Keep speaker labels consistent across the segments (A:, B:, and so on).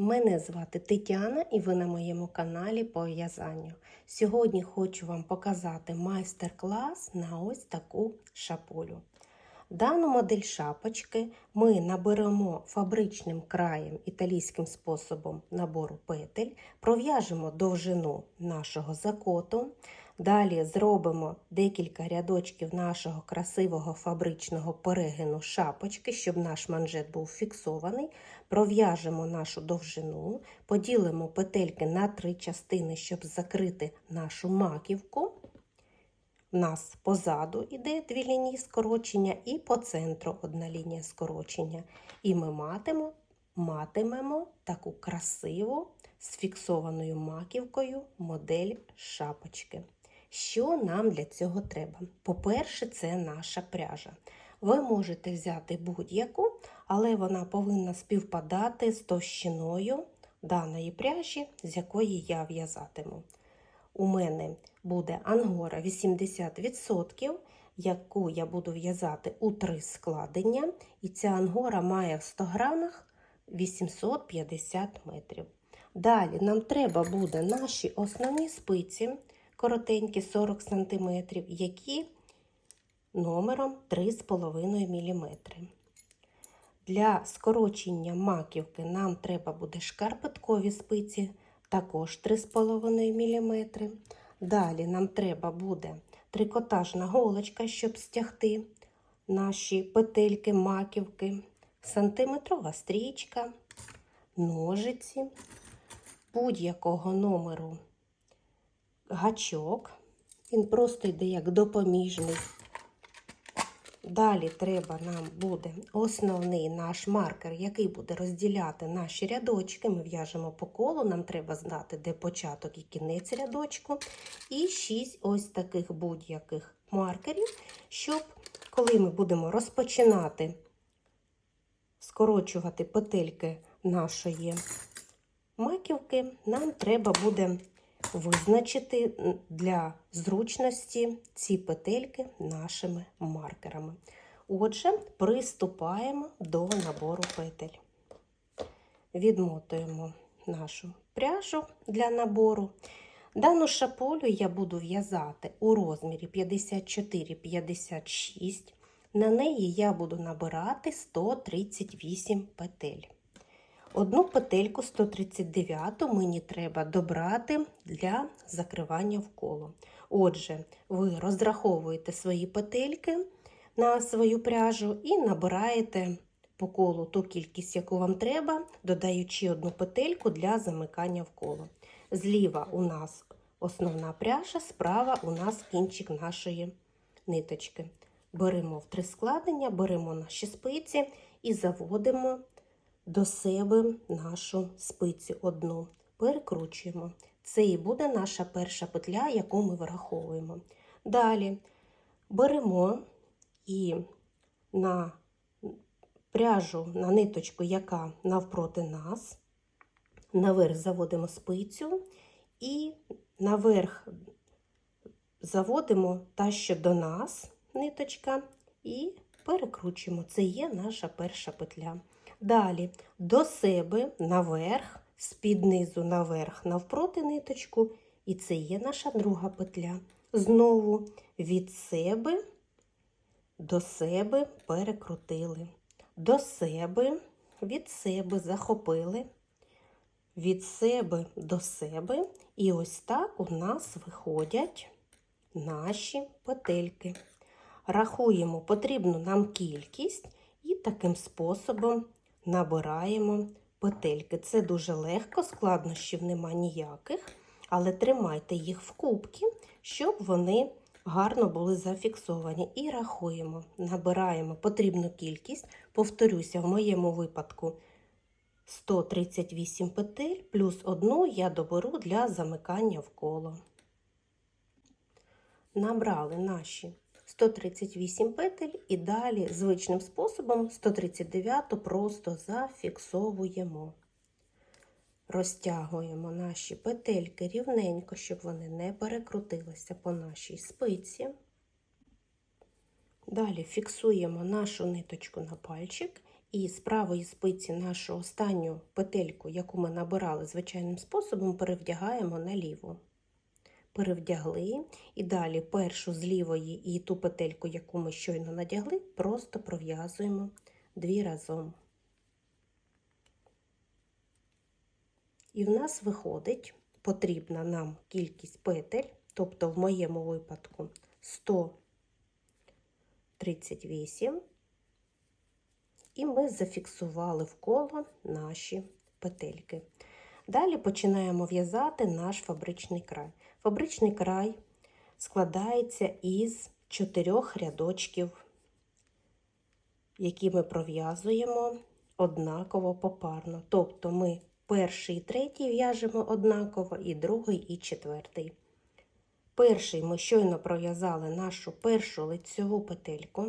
A: Мене звати Тетяна і ви на моєму каналі по в'язанню. Сьогодні хочу вам показати майстер-клас на ось таку шапулю. Дану модель шапочки ми наберемо фабричним краєм італійським способом набору петель, пров'яжемо довжину нашого закоту, далі зробимо декілька рядочків нашого красивого фабричного перегину шапочки, щоб наш манжет був фіксований. Пров'яжемо нашу довжину, поділимо петельки на три частини, щоб закрити нашу маківку. У нас позаду йде дві лінії скорочення, і по центру одна лінія скорочення. І ми матимемо, матимемо таку красиву з фіксованою маківкою модель шапочки. Що нам для цього треба? По-перше, це наша пряжа. Ви можете взяти будь-яку, але вона повинна співпадати з товщиною даної пряжі, з якої я в'язатиму. У мене буде ангора 80%, яку я буду в'язати у три складення, і ця ангора має в 100 грамах 850 метрів. Далі нам треба буде наші основні спиці, коротенькі 40 см, які номером 3,5 мм. Для скорочення маківки нам треба буде шкарпеткові спиці, також 3,5 мм. Далі нам треба буде трикотажна голочка, щоб стягти наші петельки, маківки, сантиметрова стрічка, ножиці, будь-якого номеру гачок. Він просто йде як допоміжний. Далі треба нам буде основний наш маркер, який буде розділяти наші рядочки. Ми в'яжемо по колу, нам треба знати, де початок і кінець рядочку. І 6 ось таких будь-яких маркерів, щоб коли ми будемо розпочинати скорочувати петельки нашої маківки, нам треба буде визначити для зручності ці петельки нашими маркерами. Отже, приступаємо до набору петель. Відмотуємо нашу пряжу для набору. Дану шапулю я буду в'язати у розмірі 54-56. На неї я буду набирати 138 петель. Одну петельку 139 мені треба добрати для закривання в коло. Отже, ви розраховуєте свої петельки на свою пряжу і набираєте по колу ту кількість, яку вам треба, додаючи одну петельку для замикання в коло. Зліва у нас основна пряжа, справа у нас кінчик нашої ниточки. Беремо в три складення, беремо наші спиці і заводимо до себе нашу спицю одну. Перекручуємо. Це і буде наша перша петля, яку ми враховуємо. Далі беремо і на пряжу, на ниточку, яка навпроти нас, наверх заводимо спицю і наверх заводимо та, що до нас ниточка, і перекручуємо. Це є наша перша петля. Далі до себе наверх, з-під низу наверх, навпроти ниточку, і це є наша друга петля. Знову від себе до себе перекрутили. До себе, від себе захопили, від себе до себе. І ось так у нас виходять наші петельки. Рахуємо потрібну нам кількість і таким способом набираємо петельки. Це дуже легко, складнощів нема ніяких, але тримайте їх в кубки, щоб вони гарно були зафіксовані. І рахуємо, набираємо потрібну кількість. Повторюся, в моєму випадку 138 петель, плюс одну я доберу для замикання в коло. Набрали наші 138 петель і далі звичним способом 139 просто зафіксовуємо. Розтягуємо наші петельки рівненько, щоб вони не перекрутилися по нашій спиці. Далі фіксуємо нашу ниточку на пальчик І з правої спиці нашу останню петельку, яку ми набирали звичайним способом, перевдягаємо на ліву. Перевдягли, і далі першу з лівої і ту петельку, яку ми щойно надягли, просто пров'язуємо дві разом. І в нас виходить потрібна нам кількість петель, тобто в моєму випадку 138, і ми зафіксували в коло наші петельки. Далі починаємо в'язати наш фабричний край. Фабричний край складається із чотирьох рядочків, які ми пров'язуємо однаково попарно. Тобто ми перший і третій в'яжемо однаково, і другий і четвертий. Перший ми щойно пров'язали нашу першу лицьову петельку.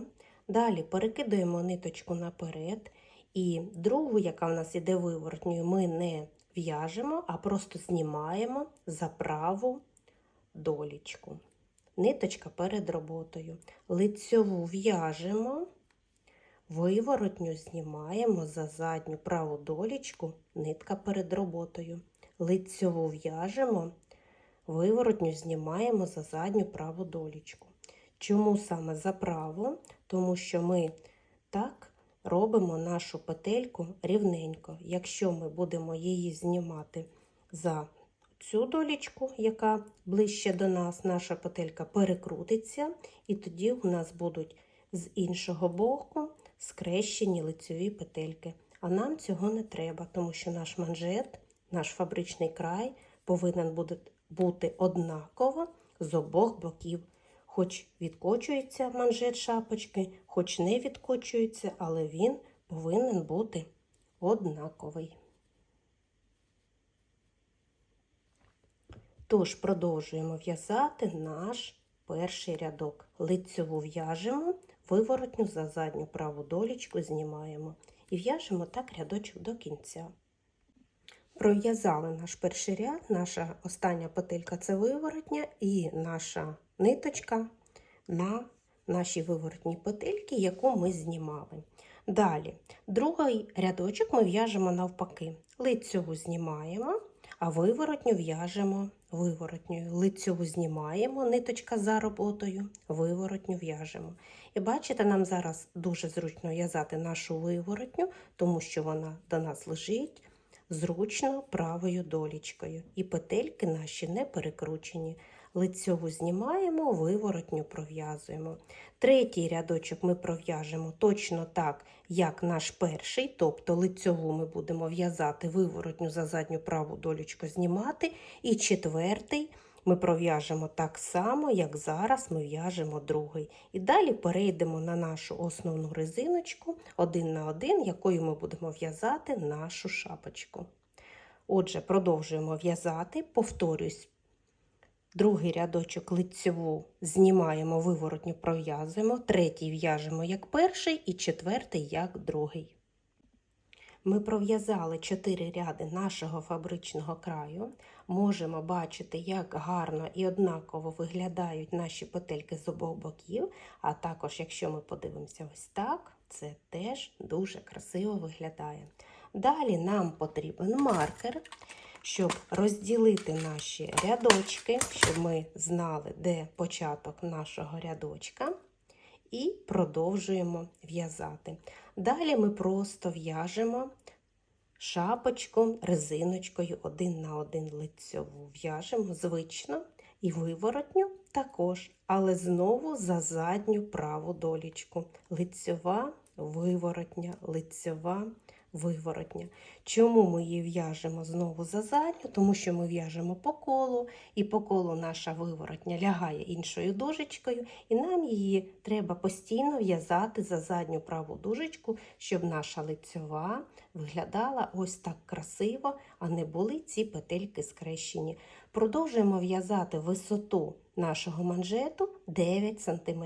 A: Далі перекидаємо ниточку наперед, і другу, яка в нас іде виворотньою, ми не в'яжемо, а просто знімаємо за праву долічку. Ниточка перед роботою. Лицьову в'яжемо, виворотню знімаємо за задню праву долічку, нитка перед роботою. Лицьову в'яжемо, виворотню знімаємо за задню праву долічку. Чому саме за праву? Тому що ми так робимо нашу петельку рівненько. Якщо ми будемо її знімати за цю долічку, яка ближче до нас, наша петелька перекрутиться, і тоді у нас будуть з іншого боку скрещені лицеві петельки. А нам цього не треба, тому що наш манжет, наш фабричний край повинен бути однаково з обох боків. Хоч відкочується манжет шапочки, хоч не відкочується, але він повинен бути однаковий. Тож продовжуємо в'язати наш перший рядок. Лицьову в'яжемо, виворотню за задню праву долічку знімаємо і в'яжемо так рядочок до кінця. Пров'язали наш перший ряд, наша остання петелька це виворотня, і наша ниточка на нашій виворотній петельці, яку ми знімали. Далі, другий рядочок ми в'яжемо навпаки. Лицьову знімаємо, а виворотню в'яжемо виворотньою. Лицьову знімаємо, ниточка за роботою, виворотню в'яжемо. І бачите, нам зараз дуже зручно в'язати нашу виворотню, тому що вона до нас лежить зручно правою долічкою. І петельки наші не перекручені. Лицьову знімаємо, виворотню пров'язуємо. Третій рядочок ми пров'яжемо точно так, як наш перший, тобто лицьову ми будемо в'язати виворотню за задню праву долічку знімати. І четвертий ми пров'яжемо так само, як зараз ми в'яжемо другий. І далі перейдемо на нашу основну резиночку один на один, якою ми будемо в'язати нашу шапочку. Отже, продовжуємо в'язати, повторюсь. Другий рядочок лицеву знімаємо, виворотню пров'язуємо, третій в'яжемо як перший і четвертий як другий. Ми пров'язали 4 ряди нашого фабричного краю. Можемо бачити, як гарно і однаково виглядають наші петельки з обох боків. А також, якщо ми подивимося ось так, це теж дуже красиво виглядає. Далі нам потрібен маркер щоб розділити наші рядочки, щоб ми знали, де початок нашого рядочка, і продовжуємо в'язати. Далі ми просто в'яжемо шапочку резиночкою один на один лицьову. В'яжемо звично і виворотню також, але знову за задню праву долічку. Лицьова, виворотня, лицьова виворотня. Чому ми її в'яжемо знову за задню? Тому що ми в'яжемо по колу, і по колу наша виворотня лягає іншою дужечкою, і нам її треба постійно в'язати за задню праву дужечку, щоб наша лицьова виглядала ось так красиво, а не були ці петельки скрещені. Продовжуємо в'язати висоту нашого манжету 9 см.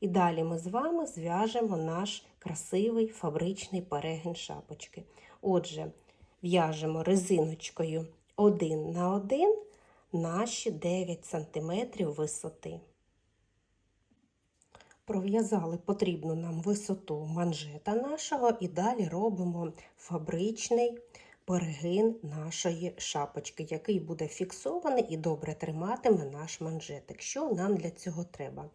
A: І далі ми з вами зв'яжемо наш красивий фабричний перегін шапочки. Отже, в'яжемо резиночкою 1 на 1 наші 9 см висоти. Пров'язали потрібну нам висоту манжета нашого і далі робимо фабричний перегин нашої шапочки, який буде фіксований і добре триматиме наш манжетик. Що нам для цього треба?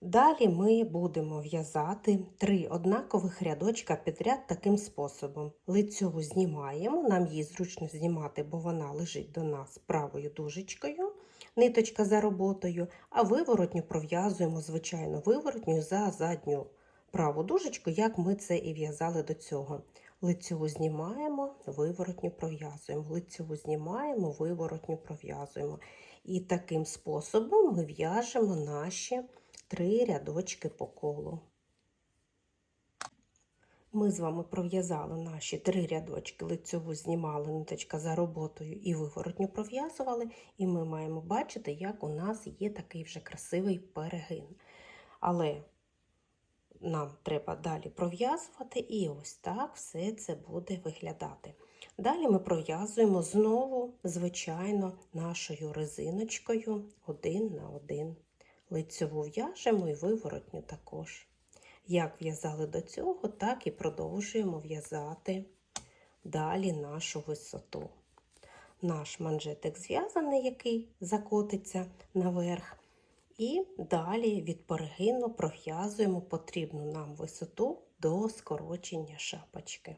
A: Далі ми будемо в'язати три однакових рядочка підряд таким способом. Лицьову знімаємо, нам її зручно знімати, бо вона лежить до нас правою дужечкою, ниточка за роботою, а виворотню пров'язуємо, звичайно, виворотню за задню праву дужечку, як ми це і в'язали до цього. Лицьову знімаємо, виворотню пров'язуємо, лицьову знімаємо, виворотню пров'язуємо. І таким способом ми в'яжемо наші три рядочки по колу. Ми з вами пров'язали наші три рядочки, лицьову знімали ниточка за роботою і виворотню пров'язували, і ми маємо бачити, як у нас є такий вже красивий перегин. Але нам треба далі пров'язувати, і ось так все це буде виглядати. Далі ми пров'язуємо знову, звичайно, нашою резиночкою один на один. Лицьову в'яжемо і виворотню також. Як в'язали до цього, так і продовжуємо в'язати далі нашу висоту. Наш манжетик зв'язаний, який закотиться наверх. І далі від перегину пров'язуємо потрібну нам висоту до скорочення шапочки.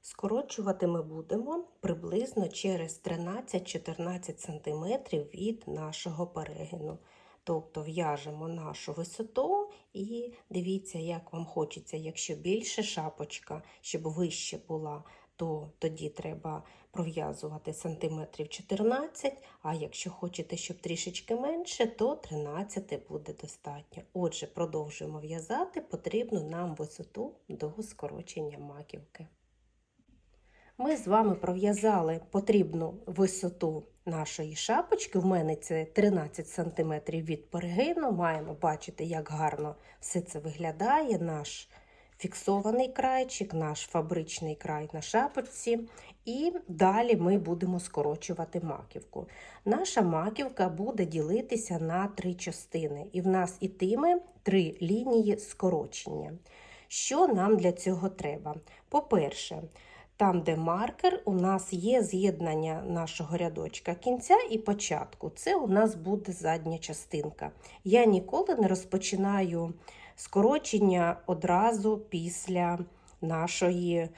A: Скорочувати ми будемо приблизно через 13-14 см від нашого перегину. Тобто в'яжемо нашу висоту і дивіться, як вам хочеться, якщо більше шапочка, щоб вище була, то тоді треба пров'язувати сантиметрів 14, а якщо хочете, щоб трішечки менше, то 13 буде достатньо. Отже, продовжуємо в'язати потрібну нам висоту до скорочення маківки. Ми з вами пров'язали потрібну висоту нашої шапочки. В мене це 13 см від перегину. Маємо бачити, як гарно все це виглядає. Наш фіксований крайчик, наш фабричний край на шапочці. І далі ми будемо скорочувати маківку. Наша маківка буде ділитися на три частини, і в нас ітиме три лінії скорочення. Що нам для цього треба? По-перше, там, де маркер, у нас є з'єднання нашого рядочка кінця і початку. Це у нас буде задня частинка. Я ніколи не розпочинаю скорочення одразу після нашої,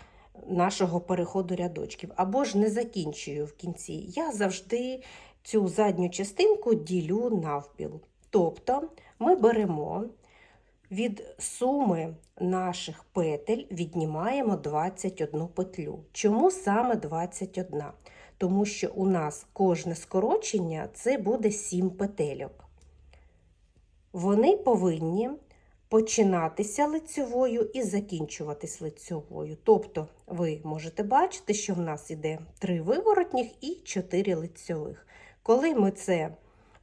A: нашого переходу рядочків, або ж не закінчую в кінці. Я завжди цю задню частинку ділю навпіл. Тобто ми беремо. Від суми наших петель віднімаємо 21 петлю. Чому саме 21? Тому що у нас кожне скорочення це буде 7 петельок. Вони повинні починатися лицьовою і закінчуватись лицьовою. Тобто, ви можете бачити, що в нас іде 3 виворотніх і 4 лицьових. Коли ми це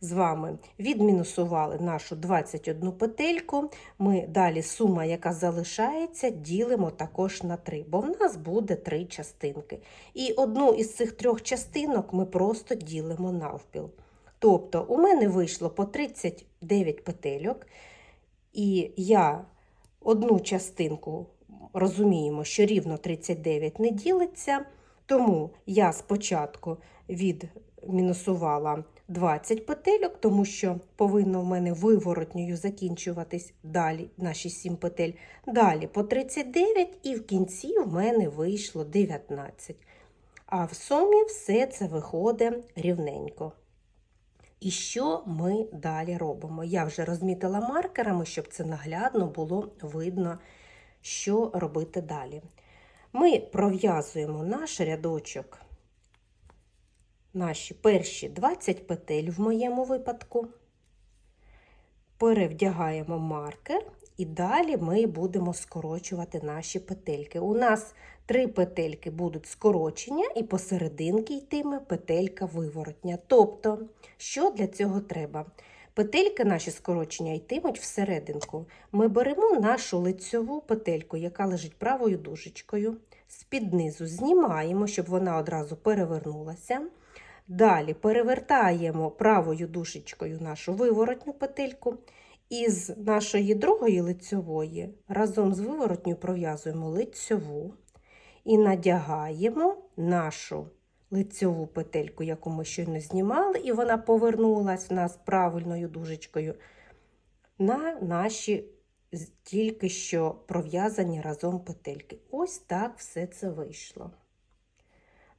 A: з вами відмінусували нашу 21 петельку. Ми далі сума, яка залишається, ділимо також на 3, бо в нас буде 3 частинки. І одну із цих трьох частинок ми просто ділимо навпіл. Тобто, у мене вийшло по 39 петельок, і я одну частинку розуміємо, що рівно 39 не ділиться, тому я спочатку відмінусувала 20 петельок, тому що повинно в мене виворотньою закінчуватись далі наші 7 петель. Далі по 39 і в кінці в мене вийшло 19. А в сумі все це виходить рівненько. І що ми далі робимо? Я вже розмітила маркерами, щоб це наглядно було видно, що робити далі. Ми пров'язуємо наш рядочок наші перші 20 петель в моєму випадку, перевдягаємо маркер, і далі ми будемо скорочувати наші петельки. У нас три петельки будуть скорочення, і посерединки йтиме петелька виворотня. Тобто, що для цього треба? Петельки наші скорочення йтимуть всерединку. Ми беремо нашу лицьову петельку, яка лежить правою дужечкою, з-під низу знімаємо, щоб вона одразу перевернулася. Далі перевертаємо правою дужечкою нашу виворотню петельку. І з нашої другої лицьової разом з виворотню пров'язуємо лицьову і надягаємо нашу лицьову петельку, яку ми щойно знімали, і вона повернулась в нас правильною дужечкою на наші тільки що пров'язані разом петельки. Ось так все це вийшло.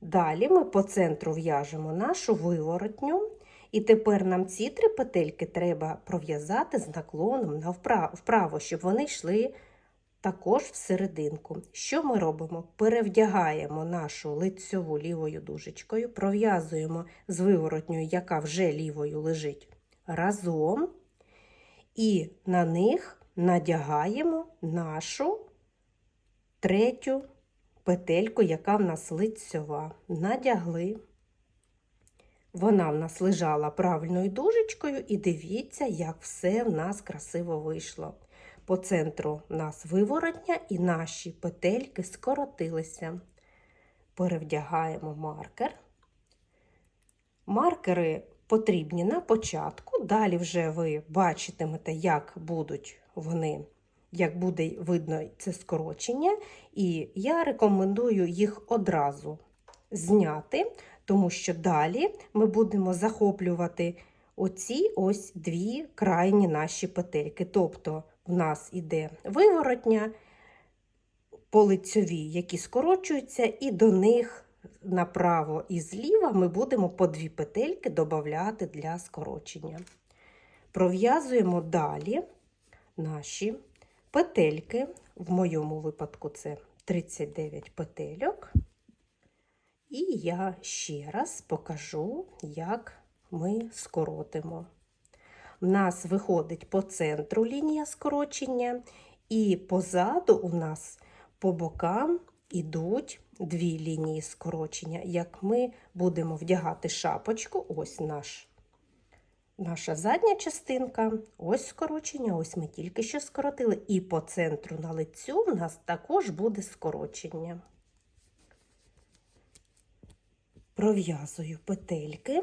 A: Далі ми по центру в'яжемо нашу виворотню, і тепер нам ці три петельки треба пров'язати з наклоном навпра- вправо, щоб вони йшли також в серединку. Що ми робимо? Перевдягаємо нашу лицьову лівою дужечкою, пров'язуємо з виворотньою, яка вже лівою лежить, разом, і на них надягаємо нашу третю петельку, яка в нас лицьова. Надягли. Вона в нас лежала правильною дужечкою, і дивіться, як все в нас красиво вийшло. По центру в нас виворотня, і наші петельки скоротилися. Перевдягаємо маркер. Маркери потрібні на початку. Далі вже ви бачитимете, як будуть вони, як буде видно це скорочення. І я рекомендую їх одразу зняти, тому що далі ми будемо захоплювати оці ось дві крайні наші петельки. Тобто в нас іде виворотня по лицьовій, які скорочуються, і до них направо і зліва ми будемо по дві петельки додати для скорочення. Пров'язуємо далі наші петельки. В моєму випадку це 39 петельок. І я ще раз покажу, як ми скоротимо. У нас виходить по центру лінія скорочення, і позаду у нас по бокам ідуть дві лінії скорочення. Як ми будемо вдягати шапочку, ось наш, наша задня частинка, ось скорочення, ось ми тільки що скоротили, і по центру на лицю в нас також буде скорочення. Пров'язую петельки.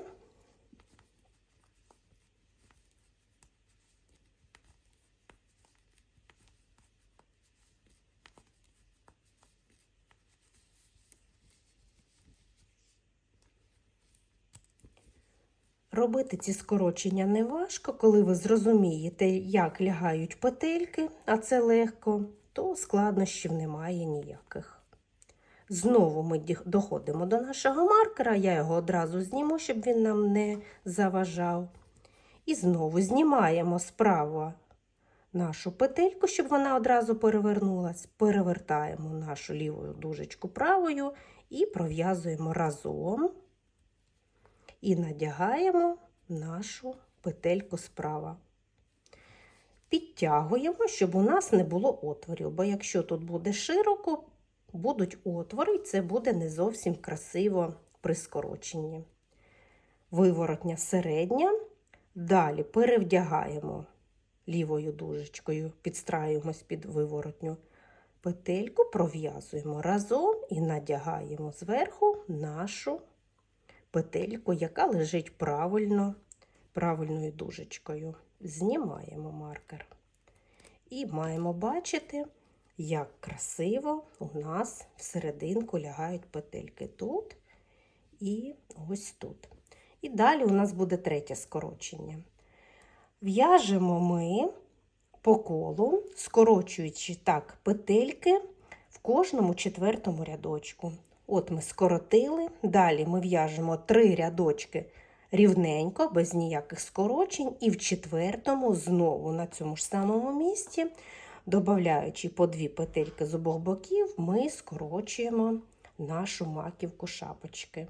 A: Робити ці скорочення не важко, коли ви зрозумієте, як лягають петельки, а це легко, то складнощів немає ніяких. Знову ми доходимо до нашого маркера, я його одразу зніму, щоб він нам не заважав. І знову знімаємо справа нашу петельку, щоб вона одразу перевернулась. Перевертаємо нашу лівою дужечку правою і пров'язуємо разом і надягаємо нашу петельку справа. Підтягуємо, щоб у нас не було отворів, бо якщо тут буде широко, будуть отвори, і це буде не зовсім красиво при скороченні. Виворотня середня. Далі перевдягаємо лівою дужечкою, підстраюємось під виворотню петельку, пров'язуємо разом і надягаємо зверху нашу петельку, яка лежить правильно, правильною дужечкою. Знімаємо маркер. І маємо бачити, як красиво у нас всерединку лягають петельки тут і ось тут. І далі у нас буде третє скорочення. В'яжемо ми по колу, скорочуючи так петельки в кожному четвертому рядочку. От ми скоротили, далі ми в'яжемо три рядочки рівненько, без ніяких скорочень, і в четвертому знову на цьому ж самому місці, додаючи по дві петельки з обох боків, ми скорочуємо нашу маківку шапочки.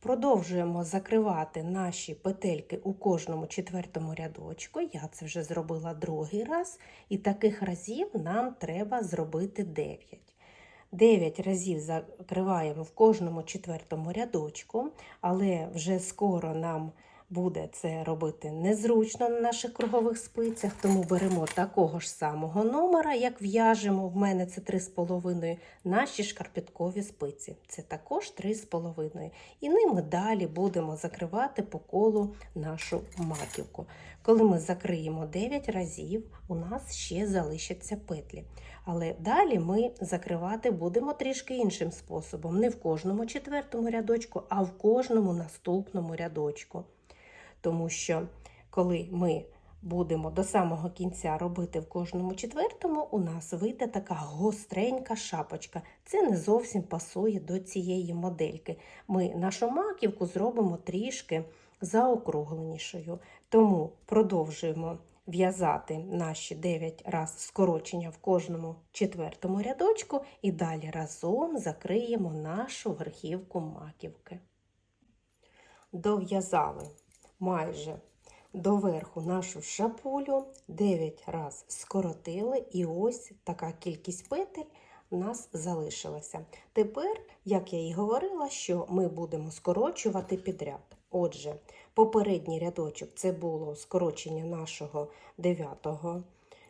A: Продовжуємо закривати наші петельки у кожному четвертому рядочку. Я це вже зробила другий раз, і таких разів нам треба зробити 9. 9 разів закриваємо в кожному четвертому рядочку, але вже скоро нам буде це робити незручно на наших кругових спицях, тому беремо такого ж самого номера, як в'яжемо. В мене це 3,5 наші шкарпеткові спиці. Це також 3,5. І ними далі будемо закривати по колу нашу маківку. Коли ми закриємо 9 разів, у нас ще залишаться петлі. Але далі ми закривати будемо трішки іншим способом. Не в кожному четвертому рядочку, а в кожному наступному рядочку. Тому що коли ми будемо до самого кінця робити в кожному четвертому, у нас вийде така гостренька шапочка. Це не зовсім пасує до цієї модельки. Ми нашу маківку зробимо трішки заокругленішою. Тому продовжуємо в'язати наші 9 раз скорочення в кожному четвертому рядочку і далі разом закриємо нашу верхівку маківки. Дов'язали майже доверху нашу шапулю, 9 раз скоротили, і ось така кількість петель у нас залишилася. Тепер, як я і говорила, що ми будемо скорочувати підряд. Отже, попередній рядочок це було скорочення нашого 9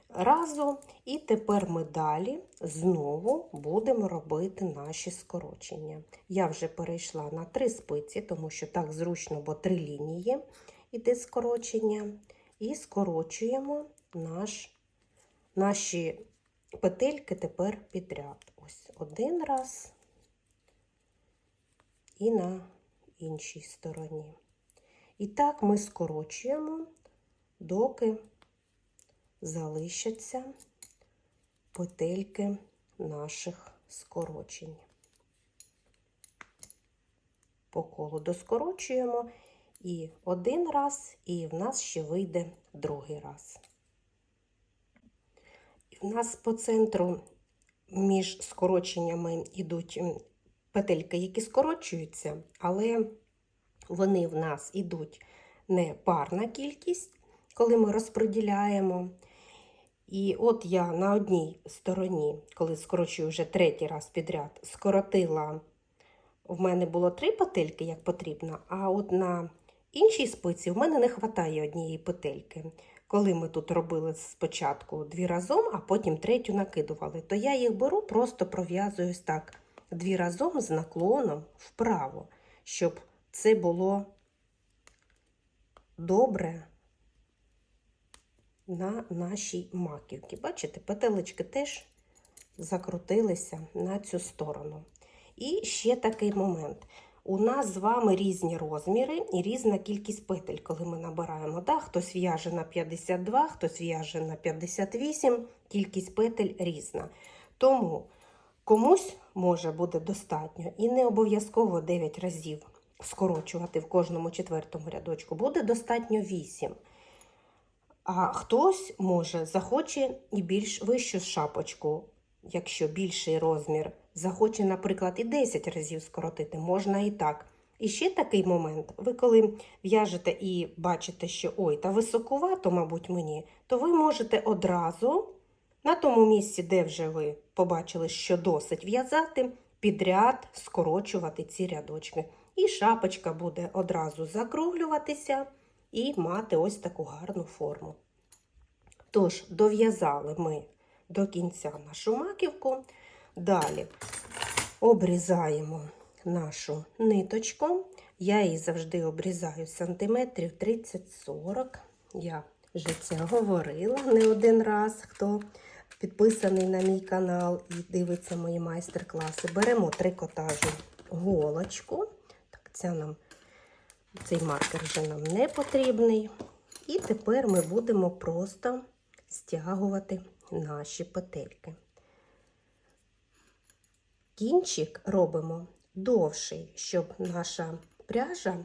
A: разу, і тепер ми далі знову будемо робити наші скорочення. Я вже перейшла на три спиці, тому що так зручно, бо три лінії іде скорочення. І скорочуємо наш, наші петельки тепер підряд. Ось один раз і на іншій стороні. І так ми скорочуємо, доки залишаться петельки наших скорочень. По колу доскорочуємо і один раз, і в нас ще вийде другий раз. І в нас по центру між скороченнями йдуть петельки, які скорочуються, але вони в нас йдуть не парна кількість, коли ми розподіляємо. І от я на одній стороні, коли скорочую вже третій раз підряд, скоротила, в мене було три петельки, як потрібно, а от на іншій спиці в мене не вистачає однієї петельки. Коли ми тут робили спочатку дві разом, а потім третю накидували, то я їх беру, просто пров'язую так дві разом з наклоном вправо, щоб це було добре на нашій маківці. Бачите, петелечки теж закрутилися на цю сторону. І ще такий момент. У нас з вами різні розміри і різна кількість петель, коли ми набираємо. Да? Хтось в'яже на 52, хтось в'яже на 58, кількість петель різна. Тому комусь може буде достатньо і не обов'язково 9 разів скорочувати в кожному четвертому рядочку, буде достатньо 8. А хтось може захоче і більш вищу шапочку, якщо більший розмір. Захоче, наприклад, і 10 разів скоротити, можна і так. І ще такий момент: ви коли в'яжете і бачите, що ой, та високувато, мабуть, мені, то ви можете одразу на тому місці, де вже ви побачили, що досить в'язати, підряд скорочувати ці рядочки. І шапочка буде одразу закруглюватися і мати ось таку гарну форму. Тож, дов'язали ми до кінця нашу маківку. Далі обрізаємо нашу ниточку. Я її завжди обрізаю сантиметрів 30-40. Я вже це говорила не один раз, хто підписаний на мій канал і дивиться мої майстер-класи. Беремо трикотажну голочку. Так, ця нам, Цей маркер вже нам не потрібний. І тепер ми будемо просто стягувати наші петельки. Кінчик робимо довший, щоб наша пряжа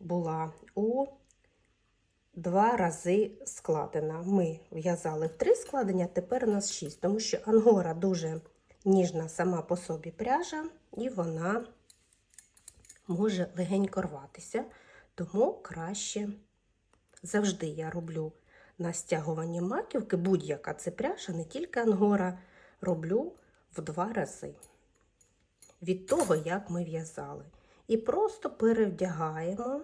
A: була у два рази складена. Ми в'язали три складення, тепер у нас шість, тому що ангора дуже ніжна сама по собі пряжа, і вона може легенько рватися, тому краще завжди я роблю на стягуванні маківки, будь-яка це пряжа, не тільки ангора, роблю в два рази від того, як ми в'язали. І просто перевдягаємо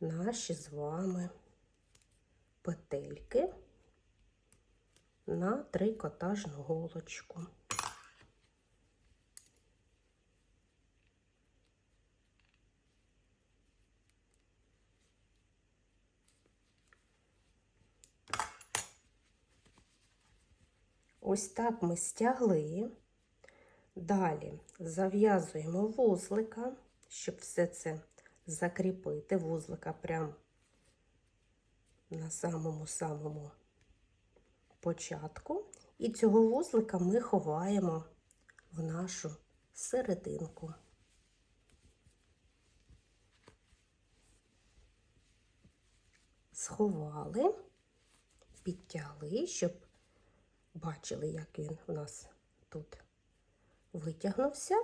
A: наші з вами петельки на трикотажну голочку. Ось так ми стягли. Далі зав'язуємо вузлика, щоб все це закріпити, вузлика прямо на самому-самому початку. І цього вузлика ми ховаємо в нашу серединку. Сховали, підтягли, щоб бачили, як він у нас тут витягнувся.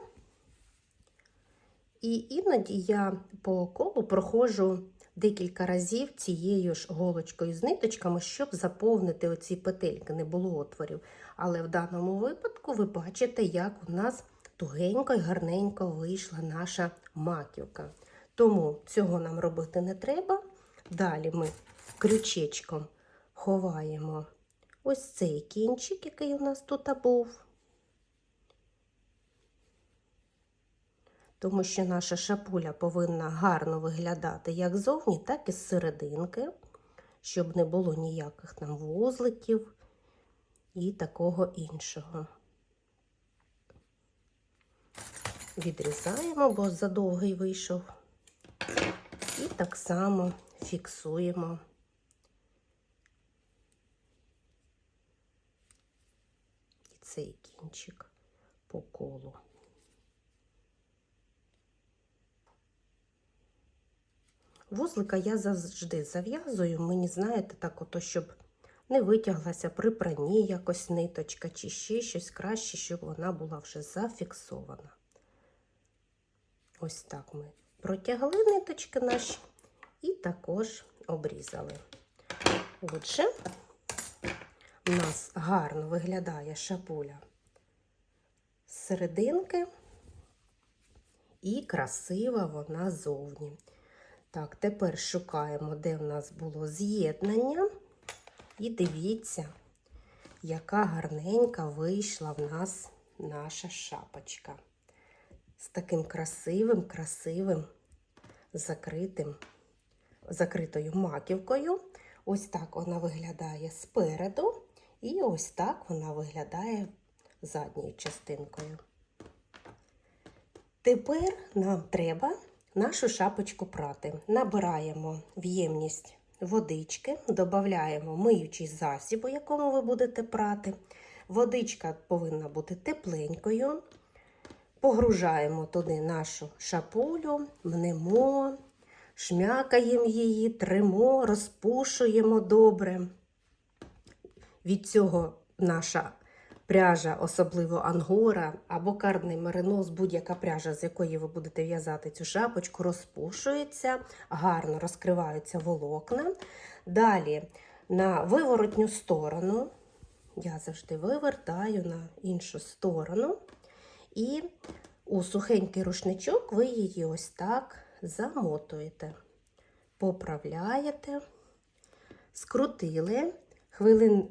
A: І іноді я по колу проходжу декілька разів цією ж голочкою з ниточками, щоб заповнити оці петельки, не було отворів. Але в даному випадку ви бачите, як у нас тугенько і гарненько вийшла наша маківка. Тому цього нам робити не треба. Далі ми крючечком ховаємо ось цей кінчик, який у нас тут був. Тому що наша шапуля повинна гарно виглядати як зовні, так і з серединки, щоб не було ніяких там вузликів і такого іншого. Відрізаємо, бо задовгий вийшов. І так само фіксуємо. І цей кінчик по колу. Вузлика я завжди зав'язую, мені, знаєте, так ото, щоб не витяглася при пранні якось ниточка чи ще щось краще, щоб вона була вже зафіксована. Ось так ми протягли ниточки наші і також обрізали. Отже, у нас гарно виглядає шапуля з серединки і красива вона зовні. Так, тепер шукаємо, де в нас було з'єднання. І дивіться, яка гарненька вийшла в нас наша шапочка. З таким красивим, красивим, закритим, закритою маківкою. Ось так вона виглядає спереду, і ось так вона виглядає задньою частинкою. Тепер нам треба нашу шапочку прати. Набираємо в водички, додаємо миючий засіб, у якому ви будете прати. Водичка повинна бути тепленькою. Погружаємо туди нашу шапулю, мнемо, шмякаємо її, тримо, розпушуємо добре. Від цього наша пряжа, особливо ангора або карний меринос, будь-яка пряжа, з якої ви будете в'язати цю шапочку, розпушується, гарно розкриваються волокна. Далі на виворотню сторону, я завжди вивертаю на іншу сторону, і у сухенький рушничок ви її ось так замотуєте, поправляєте, скрутили. Хвилин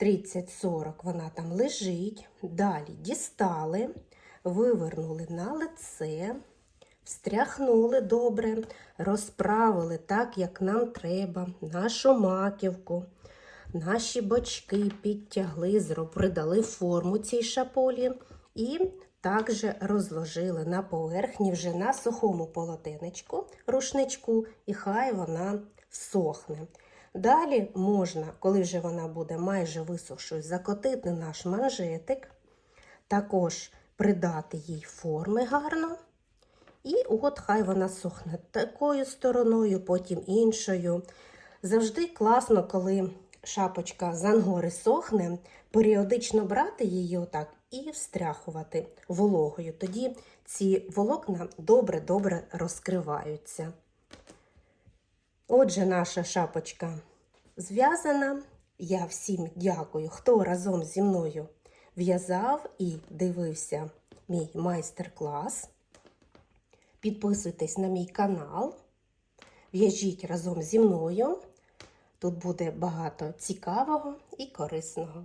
A: 30-40 вона там лежить. Далі дістали, вивернули на лице, встряхнули добре, розправили так, як нам треба, нашу маківку, наші бочки підтягли, придали форму цій шаполі і також розложили на поверхні вже на сухому полотенечку, рушничку, і хай вона сохне. Далі можна, коли вже вона буде майже висохшою, закотити наш манжетик, також придати їй форми гарно. І от хай вона сохне такою стороною, потім іншою. Завжди класно, коли шапочка з ангори сохне, періодично брати її отак і встряхувати вологою. Тоді ці волокна добре-добре розкриваються. Отже, наша шапочка зв'язана. Я всім дякую, хто разом зі мною в'язав і дивився мій майстер-клас. Підписуйтесь на мій канал. В'яжіть разом зі мною. Тут буде багато цікавого і корисного.